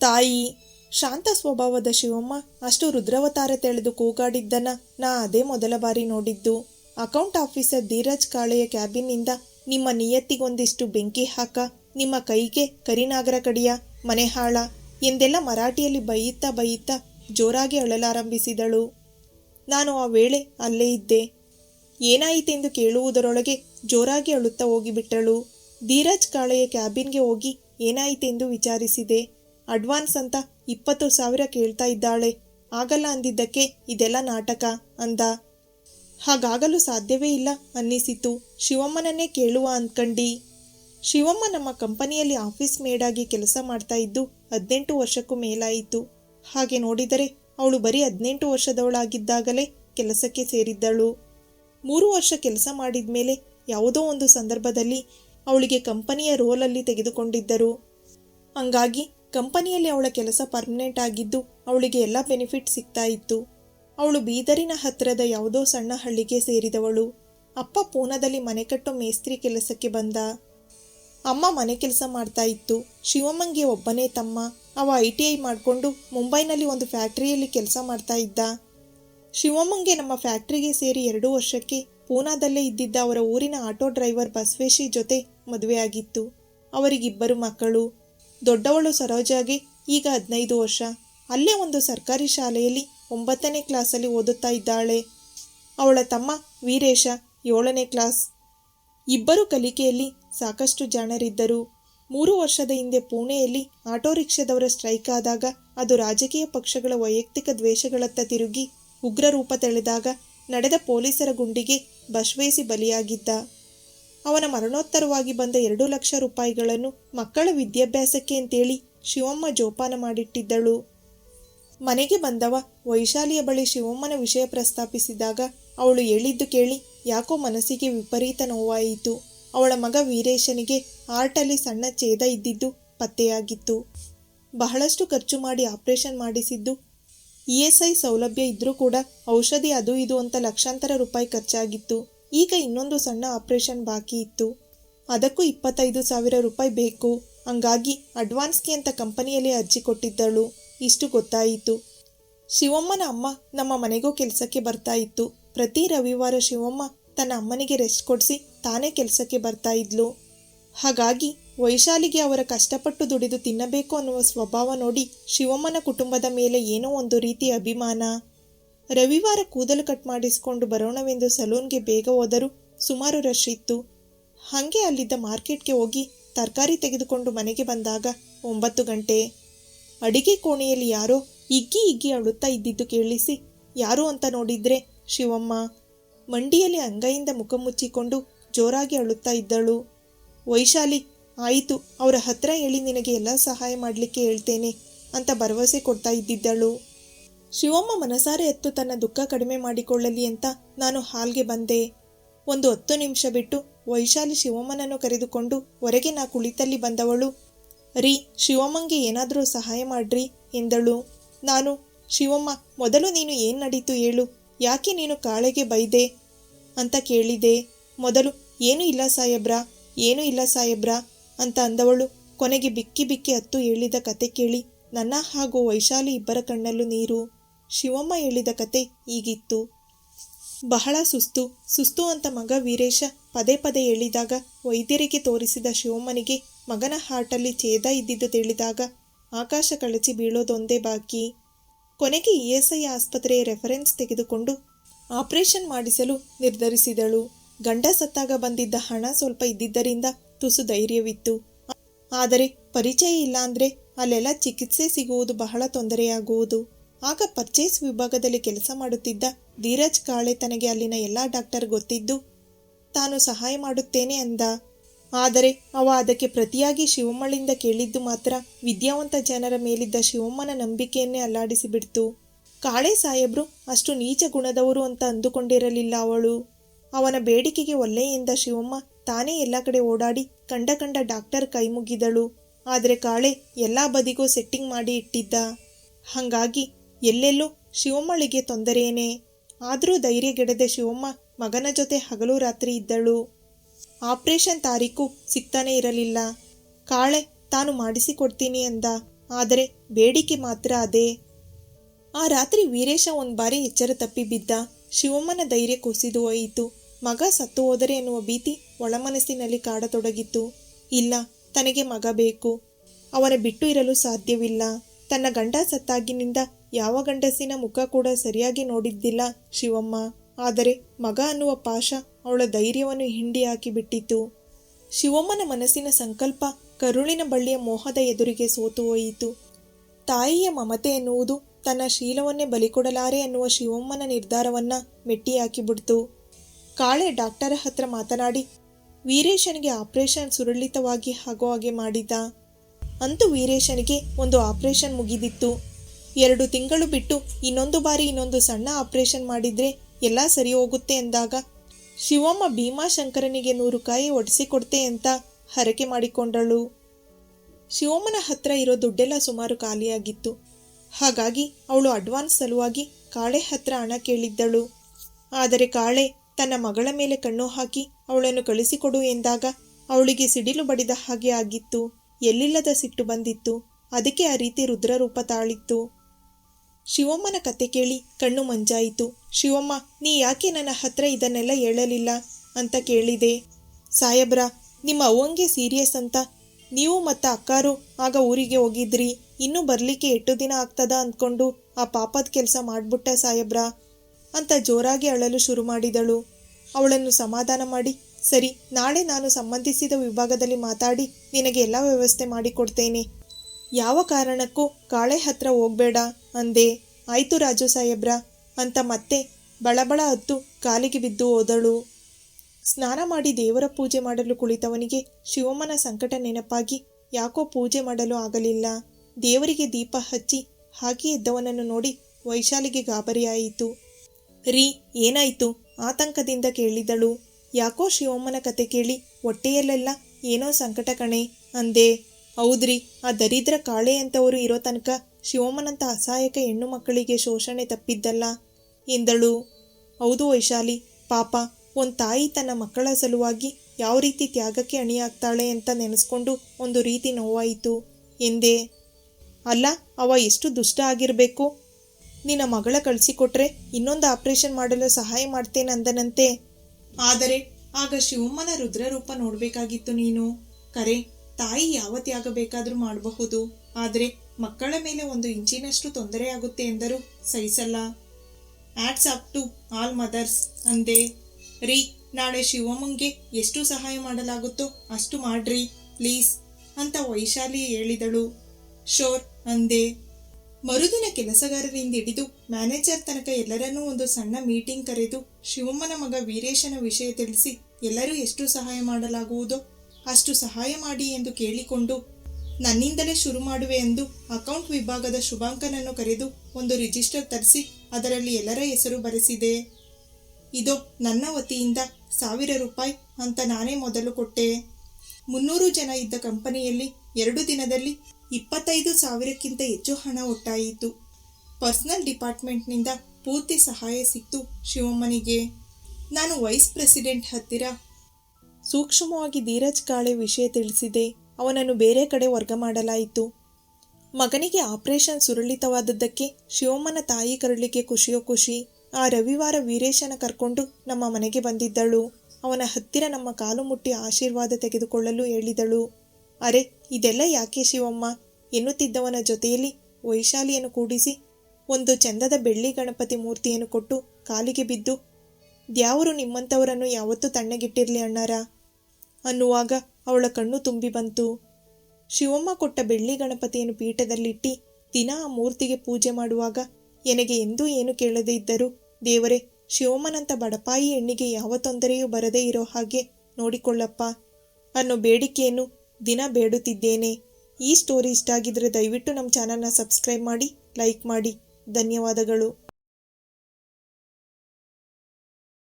ತಾಯಿ, ಶಾಂತ ಸ್ವಭಾವದ ಶಿವಮ್ಮ ಅಷ್ಟು ರುದ್ರವತಾರ ತೆಳೆದು ಕೂಗಾಡಿದ್ದನ್ನ ನಾ ಅದೇ ಮೊದಲ ಬಾರಿ ನೋಡಿದ್ದು. ಅಕೌಂಟ್ ಆಫೀಸರ್ ಧೀರಜ್ ಕಾಳೆಯ ಕ್ಯಾಬಿನ್ನಿಂದ ನಿಮ್ಮ ನಿಯತ್ತಿಗೊಂದಿಷ್ಟು ಬೆಂಕಿ ಹಾಕ, ನಿಮ್ಮ ಕೈಗೆ ಕರಿನಾಗರ ಕಡಿಯ ಮನೆ ಹಾಳ ಎಂದೆಲ್ಲ ಮರಾಠಿಯಲ್ಲಿ ಬೈಯುತ್ತಾ ಬೈಯುತ್ತಾ ಜೋರಾಗಿ ಅಳಲಾರಂಭಿಸಿದಳು. ನಾನು ಆ ವೇಳೆ ಅಲ್ಲೇ ಇದ್ದೆ. ಏನಾಯಿತೆಂದು ಕೇಳುವುದರೊಳಗೆ ಜೋರಾಗಿ ಅಳುತ್ತಾ ಹೋಗಿಬಿಟ್ಟಳು. ಧೀರಜ್ ಕಾಳೆಯ ಕ್ಯಾಬಿನ್ಗೆ ಹೋಗಿ ಏನಾಯಿತೆಂದು ವಿಚಾರಿಸಿದೆ. ಅಡ್ವಾನ್ಸ್ ಅಂತ ಇಪ್ಪತ್ತು ಸಾವಿರ ಕೇಳ್ತಾ ಇದ್ದಾಳೆ. ಆಗಲ್ಲ ಅಂದಿದ್ದಕ್ಕೆ ಇದೆಲ್ಲ ನಾಟಕ ಅಂದ. ಹಾಗಾಗಲು ಸಾಧ್ಯವೇ ಇಲ್ಲ ಅನ್ನಿಸಿತು. ಶಿವಮ್ಮನನ್ನೇ ಕೇಳುವ ಅಂದ್ಕಂಡಿ ಶಿವಮ್ಮ ನಮ್ಮ ಕಂಪನಿಯಲ್ಲಿ ಆಫೀಸ್ ಮೇಡಾಗಿ ಕೆಲಸ ಮಾಡ್ತಾ ಇದ್ದು ಹದಿನೆಂಟು ವರ್ಷಕ್ಕೂ ಮೇಲಾಯಿತು. ಹಾಗೆ ನೋಡಿದರೆ ಅವಳು ಬರೀ ಹದಿನೆಂಟು ವರ್ಷದವಳಾಗಿದ್ದಾಗಲೇ ಕೆಲಸಕ್ಕೆ ಸೇರಿದ್ದಳು. ಮೂರು ವರ್ಷ ಕೆಲಸ ಮಾಡಿದ ಮೇಲೆ ಯಾವುದೋ ಒಂದು ಸಂದರ್ಭದಲ್ಲಿ ಅವಳಿಗೆ ಕಂಪನಿಯ ರೋಲಲ್ಲಿ ತೆಗೆದುಕೊಂಡಿದ್ದರು. ಹಂಗಾಗಿ ಕಂಪನಿಯಲ್ಲಿ ಅವಳ ಕೆಲಸ ಪರ್ಮನೆಂಟ್ ಆಗಿದ್ದು, ಅವಳಿಗೆ ಎಲ್ಲ ಬೆನಿಫಿಟ್ ಸಿಗ್ತಾ ಇತ್ತು. ಅವಳು ಬೀದರಿನ ಹತ್ತಿರದ ಯಾವುದೋ ಸಣ್ಣ ಹಳ್ಳಿಗೆ ಸೇರಿದವಳು. ಅಪ್ಪ ಪೂನಾದಲ್ಲಿ ಮನೆ ಕಟ್ಟೋ ಮೇಸ್ತ್ರಿ ಕೆಲಸಕ್ಕೆ ಬಂದ. ಅಮ್ಮ ಮನೆ ಕೆಲಸ ಮಾಡ್ತಾ ಇತ್ತು. ಶಿವಮ್ಮಂಗೆ ಒಬ್ಬನೇ ತಮ್ಮ. ಅವ ಐ ಟಿ ಐ ಮಾಡಿಕೊಂಡು ಮುಂಬೈನಲ್ಲಿ ಒಂದು ಫ್ಯಾಕ್ಟರಿಯಲ್ಲಿ ಕೆಲಸ ಮಾಡ್ತಾ ಇದ್ದ. ಶಿವಮ್ಮಂಗೆ ನಮ್ಮ ಫ್ಯಾಕ್ಟರಿಗೆ ಸೇರಿ ಎರಡು ವರ್ಷಕ್ಕೆ ಪೂನಾದಲ್ಲೇ ಇದ್ದಿದ್ದ ಅವರ ಊರಿನ ಆಟೋ ಡ್ರೈವರ್ ಬಸವೇಶಿ ಜೊತೆ ಮದುವೆಯಾಗಿತ್ತು. ಅವರಿಗಿಬ್ಬರು ಮಕ್ಕಳು. ದೊಡ್ಡವಳು ಸರೋಜಾಗೆ ಈಗ ಹದಿನೈದು ವರ್ಷ. ಅಲ್ಲೇ ಒಂದು ಸರ್ಕಾರಿ ಶಾಲೆಯಲ್ಲಿ ಒಂಬತ್ತನೇ ಕ್ಲಾಸಲ್ಲಿ ಓದುತ್ತಾ ಇದ್ದಾಳೆ. ಅವಳ ತಮ್ಮ ವೀರೇಶ ಏಳನೇ ಕ್ಲಾಸ್. ಇಬ್ಬರು ಕಲಿಕೆಯಲ್ಲಿ ಸಾಕಷ್ಟು ಜಾಣರಿದ್ದರು. ಮೂರು ವರ್ಷದ ಹಿಂದೆ ಪುಣೆಯಲ್ಲಿ ಆಟೋ ರಿಕ್ಷಾದವರ ಸ್ಟ್ರೈಕ್ ಆದಾಗ ಅದು ರಾಜಕೀಯ ಪಕ್ಷಗಳ ವೈಯಕ್ತಿಕ ದ್ವೇಷಗಳತ್ತ ತಿರುಗಿ ಉಗ್ರ ರೂಪ ತಳೆದಾಗ ನಡೆದ ಪೊಲೀಸರ ಗುಂಡಿಗೆ ಬಶ್ವೇಸಿ ಬಲಿಯಾಗಿದ್ದ. ಅವನ ಮರಣೋತ್ತರವಾಗಿ ಬಂದ ಎರಡು ಲಕ್ಷ ರೂಪಾಯಿಗಳನ್ನು ಮಕ್ಕಳ ವಿದ್ಯಾಭ್ಯಾಸಕ್ಕೆ ಅಂತೇಳಿ ಶಿವಮ್ಮ ಜೋಪಾನ ಮಾಡಿಟ್ಟಿದ್ದಳು. ಮನೆಗೆ ಬಂದವ ವೈಶಾಲಿಯ ಬಳಿ ಶಿವಮ್ಮನ ವಿಷಯ ಪ್ರಸ್ತಾಪಿಸಿದಾಗ ಅವಳು ಹೇಳಿದ್ದು ಕೇಳಿ ಯಾಕೋ ಮನಸ್ಸಿಗೆ ವಿಪರೀತ ನೋವಾಯಿತು. ಅವಳ ಮಗ ವೀರೇಶನಿಗೆ ಆರ್ಟಲ್ಲಿ ಸಣ್ಣ ಛೇದ ಇದ್ದಿದ್ದು ಪತ್ತೆಯಾಗಿತ್ತು. ಬಹಳಷ್ಟು ಖರ್ಚು ಮಾಡಿ ಆಪರೇಷನ್ ಮಾಡಿಸಿದ್ದು ಇ ಎಸ್ ಐ ಸೌಲಭ್ಯ ಇದ್ದರೂ ಕೂಡ ಔಷಧಿ ಅದು ಇದು ಅಂತ ಲಕ್ಷಾಂತರ ರೂಪಾಯಿ ಖರ್ಚಾಗಿತ್ತು. ಈಗ ಇನ್ನೊಂದು ಸಣ್ಣ ಆಪರೇಷನ್ ಬಾಕಿ ಇತ್ತು. ಅದಕ್ಕೂ ಇಪ್ಪತ್ತೈದು ಸಾವಿರ ರೂಪಾಯಿ ಬೇಕು. ಹಂಗಾಗಿ ಅಡ್ವಾನ್ಸ್ಗೆ ಅಂತ ಕಂಪನಿಯಲ್ಲಿ ಅರ್ಜಿ ಕೊಟ್ಟಿದ್ದಳು. ಇಷ್ಟು ಗೊತ್ತಾಯಿತು. ಶಿವಮ್ಮನ ಅಮ್ಮ ನಮ್ಮ ಮನೆಗೂ ಕೆಲಸಕ್ಕೆ ಬರ್ತಾ ಇತ್ತು. ಪ್ರತಿ ರವಿವಾರ ಶಿವಮ್ಮ ತನ್ನ ಅಮ್ಮನಿಗೆ ರೆಸ್ಟ್ ಕೊಡಿಸಿ ತಾನೇ ಕೆಲಸಕ್ಕೆ ಬರ್ತಾ ಇದ್ಲು. ಹಾಗಾಗಿ ವೈಶಾಲಿಗೆ ಅವರ ಕಷ್ಟಪಟ್ಟು ದುಡಿದು ತಿನ್ನಬೇಕು ಅನ್ನುವ ಸ್ವಭಾವ ನೋಡಿ ಶಿವಮ್ಮನ ಕುಟುಂಬದ ಮೇಲೆ ಏನೋ ಒಂದು ರೀತಿ ಅಭಿಮಾನ. ರವಿವಾರ ಕೂದಲು ಕಟ್ ಮಾಡಿಸಿಕೊಂಡು ಬರೋಣವೆಂದು ಸಲೂನ್ಗೆ ಬೇಗ ಹೋದರೂ ಸುಮಾರು ರಶ್ ಇತ್ತು. ಹಾಗೆ ಅಲ್ಲಿದ್ದ ಮಾರ್ಕೆಟ್ಗೆ ಹೋಗಿ ತರಕಾರಿ ತೆಗೆದುಕೊಂಡು ಮನೆಗೆ ಬಂದಾಗ ಒಂಬತ್ತು ಗಂಟೆ. ಅಡಿಗೆ ಕೋಣೆಯಲ್ಲಿ ಯಾರೋ ಇಗ್ಗಿ ಇಗ್ಗಿ ಅಳುತ್ತಾ ಇದ್ದಿದ್ದು ಕೇಳಿಸಿ, ಯಾರು ಅಂತ ನೋಡಿದ್ರೆ? ಶಿವಮ್ಮ. ಮಂಡಿಯಲ್ಲಿ ಅಂಗೈಯಿಂದ ಮುಖ ಮುಚ್ಚಿಕೊಂಡು ಜೋರಾಗಿ ಅಳುತ್ತಾ ಇದ್ದಳು. ವೈಶಾಲಿ, ಆಯಿತು, ಅವರ ಹತ್ರ ಹೇಳಿ ನಿನಗೆ ಎಲ್ಲ ಸಹಾಯ ಮಾಡಲಿಕ್ಕೆ ಹೇಳ್ತೇನೆ ಅಂತ ಭರವಸೆ ಕೊಡ್ತಾ ಇದ್ದಿದ್ದಳು. ಶಿವಮ್ಮ ಮನಸಾರೆ ಎತ್ತು ತನ್ನ ದುಃಖ ಕಡಿಮೆ ಮಾಡಿಕೊಳ್ಳಲಿ ಅಂತ ನಾನು ಹಾಲ್ಗೆ ಬಂದೆ. ಒಂದು ಹತ್ತು ನಿಮಿಷ ಬಿಟ್ಟು ವೈಶಾಲಿ ಶಿವಮ್ಮನನ್ನು ಕರೆದುಕೊಂಡು ಹೊರಗೆ ನಾ ಕುಳಿತಲ್ಲಿ ಬಂದವಳು. ರೀ, ಶಿವಮ್ಮಂಗೆ ಏನಾದರೂ ಸಹಾಯ ಮಾಡ್ರಿ, ಎಂದಳು. ನಾನು, ಶಿವಮ್ಮ, ಮೊದಲು ನೀನು ಏನು ನಡೀತು ಹೇಳು, ಯಾಕೆ ನೀನು ಕಾಳೆಗೆ ಬೈದೆ? ಅಂತ ಕೇಳಿದೆ. ಮೊದಲು, ಏನೂ ಇಲ್ಲ ಸಾಹೇಬ್ರ, ಏನೂ ಇಲ್ಲ ಸಾಹೇಬ್ರ, ಅಂತ ಅಂದವಳು. ಕೊನೆಗೆ ಬಿಕ್ಕಿ ಬಿಕ್ಕಿ ಹತ್ತು ಹೇಳಿದ ಕತೆ ಕೇಳಿ ನನ್ನ ಹಾಗೂ ವೈಶಾಲಿ ಇಬ್ಬರ ಕಣ್ಣಲ್ಲೂ ನೀರು. ಶಿವಮ್ಮ ಹೇಳಿದ ಕತೆ ಹೀಗಿತ್ತು ಬಹಳ ಸುಸ್ತು. ಸುಸ್ತು ಅಂತ ಮಗ ವೀರೇಶ ಪದೇ ಪದೇ ಹೇಳಿದಾಗ ವೈದ್ಯರಿಗೆ ತೋರಿಸಿದ ಶಿವಮ್ಮನಿಗೆ ಮಗನ ಹಾರ್ಟಲ್ಲಿ ಛೇದ ಇದ್ದಿದ್ದು ತಿಳಿದಾಗ ಆಕಾಶ ಕಳಚಿ ಬೀಳೋದೊಂದೇ ಬಾಕಿ. ಕೊನೆಗೆ ಇ ಎಸ್ ಐ ಆಸ್ಪತ್ರೆಯ ರೆಫರೆನ್ಸ್ ತೆಗೆದುಕೊಂಡು ಆಪರೇಷನ್ ಮಾಡಿಸಲು ನಿರ್ಧರಿಸಿದಳು. ಗಂಡ ಸತ್ತಾಗ ಬಂದಿದ್ದ ಹಣ ಸ್ವಲ್ಪ ಇದ್ದಿದ್ದರಿಂದ ತುಸು ಧೈರ್ಯವಿತ್ತು. ಆದರೆ ಪರಿಚಯ ಇಲ್ಲಾಂದ್ರೆ ಅಲ್ಲೆಲ್ಲ ಚಿಕಿತ್ಸೆ ಸಿಗುವುದು ಬಹಳ ತೊಂದರೆಯಾಗುವುದು. ಆಗ ಪರ್ಚೇಸ್ ವಿಭಾಗದಲ್ಲಿ ಕೆಲಸ ಮಾಡುತ್ತಿದ್ದ ಧೀರಜ್ ಕಾಳೆ ತನಗೆ ಅಲ್ಲಿನ ಎಲ್ಲ ಡಾಕ್ಟರ್ ಗೊತ್ತಿದ್ದು, ತಾನು ಸಹಾಯ ಮಾಡುತ್ತೇನೆ ಅಂದ. ಆದರೆ ಅವ ಅದಕ್ಕೆ ಪ್ರತಿಯಾಗಿ ಶಿವಮ್ಮಳಿಂದ ಕೇಳಿದ್ದು ಮಾತ್ರ ವಿದ್ಯಾವಂತ ಜನರ ಮೇಲಿದ್ದ ಶಿವಮ್ಮನ ನಂಬಿಕೆಯನ್ನೇ ಅಲ್ಲಾಡಿಸಿಬಿಡ್ತು. ಕಾಳೆ ಸಾಹೇಬ್ರು, ಅಷ್ಟು ನೀಚ ಗುಣದವರು ಅಂತ ಅಂದುಕೊಂಡಿರಲಿಲ್ಲ ಅವಳು. ಅವನ ಬೇಡಿಕೆಗೆ ಒಲ್ಲೆಯಿಂದ ಶಿವಮ್ಮ ತಾನೇ ಎಲ್ಲ ಕಡೆ ಓಡಾಡಿ ಕಂಡ ಕಂಡ ಡಾಕ್ಟರ್ ಕೈ ಮುಗಿದಳು. ಆದರೆ ಕಾಳೆ ಎಲ್ಲ ಬದಿಗೂ ಸೆಟ್ಟಿಂಗ್ ಮಾಡಿ ಇಟ್ಟಿದ್ದ. ಹಾಗಾಗಿ ಎಲ್ಲೆಲ್ಲೂ ಶಿವಮ್ಮಳಿಗೆ ತೊಂದರೆಯೇನೇ? ಆದರೂ ಧೈರ್ಯಗೆಡದೆ ಶಿವಮ್ಮ ಮಗನ ಜೊತೆ ಹಗಲು ರಾತ್ರಿ ಇದ್ದಳು. ಆಪರೇಷನ್ ತಾರೀಕು ಸಿಗ್ತಾನೇ ಇರಲಿಲ್ಲ. ಕಾಳೆ ತಾನು ಮಾಡಿಸಿಕೊಡ್ತೀನಿ ಅಂದ. ಆದರೆ ಬೇಡಿಕೆ ಮಾತ್ರ ಅದೇ. ಆ ರಾತ್ರಿ ವೀರೇಶ ಒಂದು ಬಾರಿ ಎಚ್ಚರ ತಪ್ಪಿ ಬಿದ್ದ. ಶಿವಮ್ಮನ ಧೈರ್ಯ ಕುಸಿದು ಹೋಯಿತು. ಮಗ ಸತ್ತು ಹೋದರೆ ಎನ್ನುವ ಭೀತಿ ಒಳಮನಸ್ಸಿನಲ್ಲಿ ಕಾಡತೊಡಗಿತ್ತು. ಇಲ್ಲ, ತನಗೆ ಮಗ ಬೇಕು. ಅವನ ಬಿಟ್ಟು ಇರಲು ಸಾಧ್ಯವಿಲ್ಲ. ತನ್ನ ಗಂಡ ಸತ್ತಾಗಿನಿಂದ ಯಾವ ಗಂಡಸಿನ ಮುಖ ಕೂಡ ಸರಿಯಾಗಿ ನೋಡಿದ್ದಿಲ್ಲ ಶಿವಮ್ಮ. ಆದರೆ ಮಗ ಅನ್ನುವ ಪಾಶ ಅವಳ ಧೈರ್ಯವನ್ನು ಹಿಂಡಿ ಹಾಕಿಬಿಟ್ಟಿತು ಶಿವಮ್ಮನ ಮನಸ್ಸಿನ ಸಂಕಲ್ಪ ಕರುಳಿನ ಬಳ್ಳಿಯ ಮೋಹದ ಎದುರಿಗೆ ಸೋತು ಹೋಯಿತು. ತಾಯಿಯ ಮಮತೆ ಎನ್ನುವುದು ತನ್ನ ಶೀಲವನ್ನೇ ಬಲಿಕೊಡಲಾರೆ ಅನ್ನುವ ಶಿವಮ್ಮನ ನಿರ್ಧಾರವನ್ನ ಮೆಟ್ಟಿ ಹಾಕಿಬಿಡ್ತು. ಕಾಳೆ ಡಾಕ್ಟರ ಹತ್ರ ಮಾತನಾಡಿ, ವೀರೇಶನಿಗೆ ಆಪರೇಷನ್ ಸುರಳಿತವಾಗಿ ಹಾಗೋ ಹಾಗೆ ಮಾಡಿದ್ದ ಅಂತೂ ವೀರೇಶನಿಗೆ ಒಂದು ಆಪರೇಷನ್ ಮುಗಿದಿತ್ತು. ಎರಡು ತಿಂಗಳು ಬಿಟ್ಟು ಇನ್ನೊಂದು ಬಾರಿ ಇನ್ನೊಂದು ಸಣ್ಣ ಆಪರೇಷನ್ ಮಾಡಿದ್ರೆ ಎಲ್ಲ ಸರಿ ಹೋಗುತ್ತೆ ಎಂದಾಗ ಶಿವಮ್ಮ ಭೀಮಾಶಂಕರನಿಗೆ ನೂರು ಕಾಯಿ ಒಡಿಸಿಕೊಡ್ತೆ ಅಂತ ಹರಕೆ ಮಾಡಿಕೊಂಡಳು. ಶಿವಮ್ಮನ ಹತ್ರ ಇರೋ ದುಡ್ಡೆಲ್ಲ ಸುಮಾರು ಖಾಲಿಯಾಗಿತ್ತು. ಹಾಗಾಗಿ ಅವಳು ಅಡ್ವಾನ್ಸ್ ಸಲುವಾಗಿ ಕಾಳೆ ಹತ್ರ ಹಣ ಕೇಳಿದ್ದಳು. ಆದರೆ ಕಾಳೆ ತನ್ನ ಮಗಳ ಮೇಲೆ ಕಣ್ಣು ಹಾಕಿ ಅವಳನ್ನು ಕಳಿಸಿಕೊಡು ಎಂದಾಗ ಅವಳಿಗೆ ಸಿಡಿಲು ಬಡಿದ ಹಾಗೆ ಆಗಿತ್ತು. ಎಲ್ಲಿಲ್ಲದ ಸಿಟ್ಟು ಬಂದಿತ್ತು. ಅದಕ್ಕೆ ಆ ರೀತಿ ರುದ್ರರೂಪ ತಾಳಿತ್ತು. ಶಿವಮ್ಮನ ಕತೆ ಕೇಳಿ ಕಣ್ಣು ಮಂಜಾಯಿತು. ಶಿವಮ್ಮ, ನೀ ಯಾಕೆ ನನ್ನ ಹತ್ರ ಇದನ್ನೆಲ್ಲ ಹೇಳಲಿಲ್ಲ? ಅಂತ ಕೇಳಿದೆ. ಸಾಯಬ್ರ ನಿಮ್ಮ ಅವ್ವಂಗೆ ಸೀರಿಯಸ್ ಅಂತ. ನೀವು ಮತ್ತು ಅಕ್ಕಾರು ಆಗ ಊರಿಗೆ ಹೋಗಿದ್ರಿ. ಇನ್ನೂ ಬರಲಿಕ್ಕೆ ಎಷ್ಟು ದಿನ ಆಗ್ತದ ಅಂದ್ಕೊಂಡು ಆ ಪಾಪದ ಕೆಲಸ ಮಾಡ್ಬಿಟ್ಟ ಸಾಯಬ್ರ ಅಂತ ಜೋರಾಗಿ ಅಳಲು ಶುರು ಮಾಡಿದಳು. ಅವಳನ್ನು ಸಮಾಧಾನ ಮಾಡಿ, ಸರಿ, ನಾಳೆ ನಾನು ಸಂಬಂಧಿಸಿದ ವಿಭಾಗದಲ್ಲಿ ಮಾತಾಡಿ, ನಿನಗೆ ಎಲ್ಲ ವ್ಯವಸ್ಥೆ ಮಾಡಿಕೊಡ್ತೇನೆ. ಯಾವ ಕಾರಣಕ್ಕೂ ಕಾಳೆ ಹತ್ರ ಹೋಗ್ಬೇಡ ಅಂದೆ. ಆಯ್ತು ರಾಜು ಸಾಹೇಬ್ರ, ಅಂತ ಮತ್ತೆ ಬಳಬಳ ಹತ್ತು ಕಾಲಿಗೆ ಬಿದ್ದು ಹೋದಳು. ಸ್ನಾನ ಮಾಡಿ ದೇವರ ಪೂಜೆ ಮಾಡಲು ಕುಳಿತವನಿಗೆ ಶಿವಮ್ಮನ ಸಂಕಟ ನೆನಪಾಗಿ ಯಾಕೋ ಪೂಜೆ ಮಾಡಲು ಆಗಲಿಲ್ಲ. ದೇವರಿಗೆ ದೀಪ ಹಚ್ಚಿ ಹಾಕಿ ಎದ್ದವನನ್ನು ನೋಡಿ ವೈಶಾಲಿಗೆ ಗಾಬರಿಯಾಯಿತು. ರೀ, ಏನಾಯಿತು? ಆತಂಕದಿಂದ ಕೇಳಿದಳು. ಯಾಕೋ ಶಿವಮ್ಮನ ಕತೆ ಕೇಳಿ ಹೊಟ್ಟೆಯಲ್ಲೆಲ್ಲ ಏನೋ ಸಂಕಟ ಕಣೆ, ಅಂದೆ. ಹೌದ್ರಿ, ಆ ದರಿದ್ರ ಕಾಳೆ ಅಂತವರು ಇರೋ ತನಕ ಶಿವಮ್ಮನಂತ ಅಸಹಾಯಕ ಹೆಣ್ಣು ಮಕ್ಕಳಿಗೆ ಶೋಷಣೆ ತಪ್ಪಿದ್ದಲ್ಲ. ಎಂದಳು ಹೌದು ವೈಶಾಲಿ, ಪಾಪ, ಒಂದು ತಾಯಿ ತನ್ನ ಮಕ್ಕಳ ಸಲುವಾಗಿ ಯಾವ ರೀತಿ ತ್ಯಾಗಕ್ಕೆ ಅಣಿಯಾಗ್ತಾಳೆ ಅಂತ ನೆನೆಸ್ಕೊಂಡು ಒಂದು ರೀತಿ ನೋವಾಯಿತು. ಎಂದೆ, ಅಲ್ಲ, ಅವ ಎಷ್ಟು ದುಷ್ಟ ಆಗಿರಬೇಕು? ನಿನ್ನ ಮಗಳ ಕಳಿಸಿಕೊಟ್ರೆ ಇನ್ನೊಂದು ಆಪರೇಷನ್ ಮಾಡಲು ಸಹಾಯ ಮಾಡ್ತೇನಂದನಂತೆ ಆದರೆ, ಆಗ ಶಿವಮ್ಮನ ರುದ್ರರೂಪ ನೋಡಬೇಕಾಗಿತ್ತು ನೀನು. ಕರೆ ತಾಯಿ ಯಾವ ತ್ಯಾಗ ಬೇಕಾದರೂ ಮಾಡಬಹುದು. ಆದರೆ ಮಕ್ಕಳ ಮೇಲೆ ಒಂದು ಇಂಚಿನಷ್ಟು ತೊಂದರೆ ಆಗುತ್ತೆ ಎಂದರೂ ಸಹಿಸಲ್ಲ hats up to all mothers ಅಂದೆ. ರೀ, ನಾಳೆ ಶಿವಮ್ಮಂಗೆ ಎಷ್ಟು ಸಹಾಯ ಮಾಡಲಾಗುತ್ತೋ ಅಷ್ಟು ಮಾಡ್ರಿ, ಪ್ಲೀಸ್, ಅಂತ ವೈಶಾಲಿ ಹೇಳಿದಳು. ಶೋರ್, ಅಂದೆ. ಮರುದಿನ ಕೆಲಸಗಾರರಿಂದ ಹಿಡಿದು ಮ್ಯಾನೇಜರ್ ತನಕ ಎಲ್ಲರನ್ನೂ ಒಂದು ಸಣ್ಣ ಮೀಟಿಂಗ್ ಕರೆದು ಶಿವಮ್ಮನ ಮಗ ವೀರೇಶನ ವಿಷಯ ತಿಳಿಸಿ ಎಲ್ಲರೂ ಎಷ್ಟು ಸಹಾಯ ಮಾಡಲಾಗುವುದೋ ಅಷ್ಟು ಸಹಾಯ ಮಾಡಿ ಎಂದು ಕೇಳಿಕೊಂಡು ನನ್ನಿಂದಲೇ ಶುರು ಮಾಡುವೆ ಎಂದು ಅಕೌಂಟ್ ವಿಭಾಗದ ಶುಭಾಂಕನನ್ನು ಕರೆದು ಒಂದು ರಿಜಿಸ್ಟರ್ ತರಿಸಿ ಅದರಲ್ಲಿ ಎಲ್ಲರ ಹೆಸರು ಬರೆಸಿದೆ. ಇದೋ, ನನ್ನ ವತಿಯಿಂದ ಸಾವಿರ ರೂಪಾಯಿ ಅಂತ ನಾನೇ ಮೊದಲು ಕೊಟ್ಟೆ. ಮುನ್ನೂರು ಜನ ಇದ್ದ ಕಂಪನಿಯಲ್ಲಿ ಎರಡು ದಿನದಲ್ಲಿ ಇಪ್ಪತ್ತೈದು ಸಾವಿರಕ್ಕಿಂತ ಹೆಚ್ಚು ಹಣ ಒಟ್ಟಾಯಿತು. ಪರ್ಸನಲ್ ಡಿಪಾರ್ಟ್ಮೆಂಟ್ನಿಂದ ಪೂರ್ತಿ ಸಹಾಯ ಸಿಕ್ತು ಶಿವಮ್ಮನಿಗೆ. ನಾನು ವೈಸ್ ಪ್ರೆಸಿಡೆಂಟ್ ಹತ್ತಿರ ಸೂಕ್ಷ್ಮವಾಗಿ ಧೀರಜ್ ಕಾಳೆ ವಿಷಯ ತಿಳಿಸಿದೆ. ಅವನನ್ನು ಬೇರೆ ಕಡೆ ವರ್ಗ ಮಾಡಲಾಯಿತು. ಮಗನಿಗೆ ಆಪರೇಷನ್ ಸುರಳಿತವಾದದ್ದಕ್ಕೆ ಶಿವಮ್ಮನ ತಾಯಿ ಕರಳಿಗೆ ಖುಷಿಯೋ ಖುಷಿ. ಆ ರವಿವಾರ ವೀರೇಶನ ಕರ್ಕೊಂಡು ನಮ್ಮ ಮನೆಗೆ ಬಂದಿದ್ದಳು. ಅವನ ಹತ್ತಿರ ನಮ್ಮ ಕಾಲು ಮುಟ್ಟಿ ಆಶೀರ್ವಾದ ತೆಗೆದುಕೊಳ್ಳಲು ಹೇಳಿದಳು. ಅರೆ, ಇದೆಲ್ಲ ಯಾಕೆ ಶಿವಮ್ಮ? ಎನ್ನುತ್ತಿದ್ದವನ ಜೊತೆಯಲ್ಲಿ ವೈಶಾಲಿಯನ್ನು ಕೂಡಿಸಿ ಒಂದು ಚಂದದ ಬೆಳ್ಳಿ ಗಣಪತಿ ಮೂರ್ತಿಯನ್ನು ಕೊಟ್ಟು ಕಾಲಿಗೆ ಬಿದ್ದು, ದ್ಯಾವರು ನಿಮ್ಮಂಥವರನ್ನು ಯಾವತ್ತೂ ತಣ್ಣಗಿಟ್ಟಿರಲಿ ಅಣ್ಣಾರ. ಅನ್ನುವಾಗ ಅವಳ ಕಣ್ಣು ತುಂಬಿ ಬಂತು. ಶಿವಮ್ಮ ಕೊಟ್ಟ ಬೆಳ್ಳಿ ಗಣಪತಿಯನ್ನು ಪೀಠದಲ್ಲಿಟ್ಟಿ ದಿನ ಆ ಮೂರ್ತಿಗೆ ಪೂಜೆ ಮಾಡುವಾಗ ನನಗೆ ಎಂದೂ ಏನು ಕೇಳದೇ ಇದ್ದರೂ, ದೇವರೇ, ಶಿವಮ್ಮನಂತ ಬಡಪಾಯಿ ಹೆಣ್ಣಿಗೆ ಯಾವ ತೊಂದರೆಯೂ ಬರದೇ ಇರೋ ಹಾಗೆ ನೋಡಿಕೊಳ್ಳಪ್ಪ. ಅನ್ನೋ ಬೇಡಿಕೆಯನ್ನು ದಿನ ಬೇಡುತ್ತಿದ್ದೇನೆ. ಈ ಸ್ಟೋರಿ ಇಷ್ಟ ಆಗಿದ್ರೆ ದಯವಿಟ್ಟು ನಮ್ಮ ಚಾನಲ್ನ ಸಬ್ಸ್ಕ್ರೈಬ್ ಮಾಡಿ ಲೈಕ್ ಮಾಡಿ. ಧನ್ಯವಾದಗಳು.